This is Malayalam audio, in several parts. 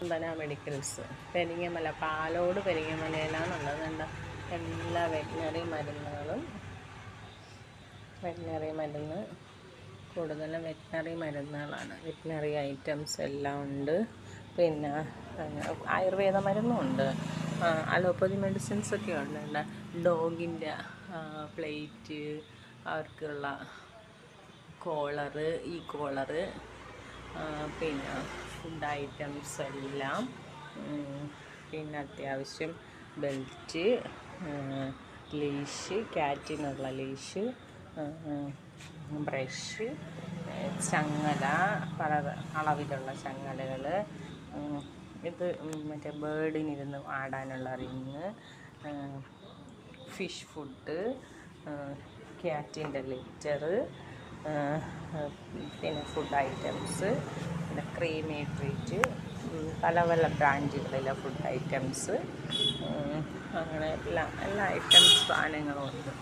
വന്ദന മെഡിക്കൽസ് പെരിങ്ങമല പാലോട് പെരിങ്ങമലയിലാണ് ഉള്ളത് എന്താ എല്ലാ വെറ്റിനറി മരുന്നുകളും വെറ്റിനറി മരുന്ന് കൂടുതലും വെറ്റിനറി മരുന്നുകളാണ്. വെറ്റിനറി ഐറ്റംസ് എല്ലാം ഉണ്ട്. പിന്നെ ആയുർവേദ മരുന്നും ഉണ്ട്. അലോപ്പതി മെഡിസിൻസ് ഒക്കെ ഉണ്ട്. ഡോഗിന്റെ പ്ലേറ്റ് അവർക്കുള്ള കോളറ് ഈ കോളറ് പിന്നെ ഫുഡ് ഐറ്റംസ് എല്ലാം പിന്നെ അത്യാവശ്യം ബെൽറ്റ് ലീഷ് ക്യാറ്റിനുള്ള ലീഷ് ബ്രഷ് ചങ്ങല പല അളവിലുള്ള ചങ്ങലകൾ ഇത് മറ്റേ ബേർഡിനിരുന്ന് ആടാനുള്ള റിങ് ഫിഷ് ഫുഡ് ക്യാറ്റിന്റെ ലിറ്റർ പിന്നെ ഫുഡ് ഐറ്റംസ് പിന്നെ ക്രീമി ട്രീറ്റ് പല പല ബ്രാൻഡുകളിലെ ഫുഡ് ഐറ്റംസ് അങ്ങനെ എല്ലാ എല്ലാ ഐറ്റംസ് സാധനങ്ങളും ഉണ്ട്.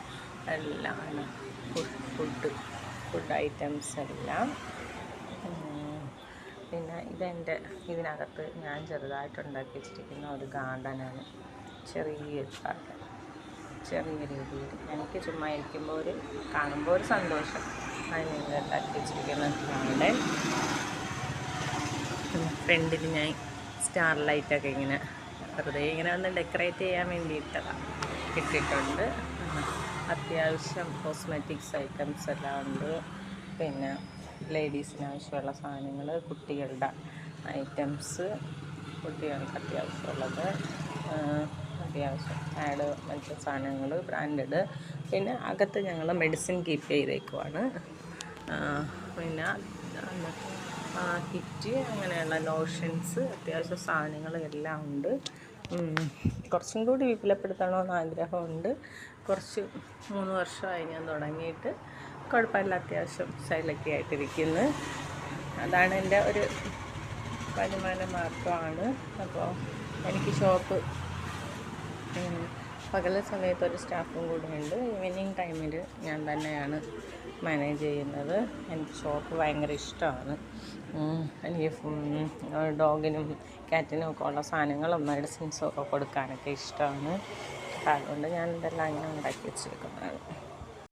എല്ലാം ഫുഡ് ഫുഡ് ഐറ്റംസ് എല്ലാം. പിന്നെ ഇതെന്റെ ഇതിനകത്ത് ഞാൻ ചെറുതായിട്ട് ഉണ്ടാക്കി വെച്ചിരിക്കുന്ന ഒരു ഗാർഡനാണ്. ചെറിയൊരു ഗാർഡൻ. ചെറിയ രീതിയിൽ. എനിക്ക് ചുമ്മാ ഇരിക്കുമ്പോൾ ഒരു കാണുമ്പോൾ ഒരു സന്തോഷം. അതിന് ഉണ്ടാക്കി വെച്ചിരിക്കുന്ന ഗാർഡൻ ഫ്രണ്ടിൽ ഞാൻ സ്റ്റാർ ലൈറ്റൊക്കെ ഇങ്ങനെ വെറുതെ ഇങ്ങനെ ഒന്ന് ഡെക്കറേറ്റ് ചെയ്യാൻ വേണ്ടിയിട്ടതാണ് ഇട്ടിട്ടുണ്ട്. അത്യാവശ്യം കോസ്മെറ്റിക്സ് ഐറ്റംസ് എല്ലാം ഉണ്ട്. പിന്നെ ലേഡീസിന് ആവശ്യമുള്ള സാധനങ്ങൾ കുട്ടികളുടെ ഐറ്റംസ് കുട്ടികൾക്ക് അത്യാവശ്യമുള്ളത്. അത്യാവശ്യം ആഡ് മറ്റു സാധനങ്ങൾ ബ്രാൻഡഡ് പിന്നെ അകത്ത് ഞങ്ങൾ മെഡിസിൻ കീപ്പ് ചെയ്തേക്കുവാണ്. പിന്നെ കിറ്റ് അങ്ങനെയുള്ള ലോഷൻസ് അത്യാവശ്യ സാധനങ്ങൾ എല്ലാം ഉണ്ട്. കുറച്ചും കൂടി വിപുലപ്പെടുത്തണമെന്ന് ആഗ്രഹമുണ്ട്. കുറച്ച് മൂന്ന് വർഷമായി ഞാൻ തുടങ്ങിയിട്ട് കുഴപ്പമില്ല അത്യാവശ്യം ശൈലൊക്കെ ആയിട്ടിരിക്കുന്നു. അതാണ് എന്റെ ഒരു വരുമാന മാർഗമാണ് അപ്പോൾ എനിക്ക് ഷോപ്പ് ഉം, പകൽ സമയത്ത് ഒരു സ്റ്റാഫും കൂടെ ഉണ്ട് ഈവനിങ് ടൈമിൽ ഞാൻ തന്നെയാണ് മാനേജ് ചെയ്യുന്നത്. എനിക്ക് ഷോപ്പ് ഭയങ്കര ഇഷ്ടമാണ്. എനിക്ക് ഡോഗിനും കാറ്റിനും ഒക്കെ ഉള്ള സാധനങ്ങളും മെഡിസിൻസും ഒക്കെ കൊടുക്കാനൊക്കെ ഇഷ്ടമാണ്. അതുകൊണ്ട് ഞാൻ ഇതെല്ലാം ഇങ്ങനെ ഉണ്ടാക്കി വെച്ചേക്കുന്നതാണ്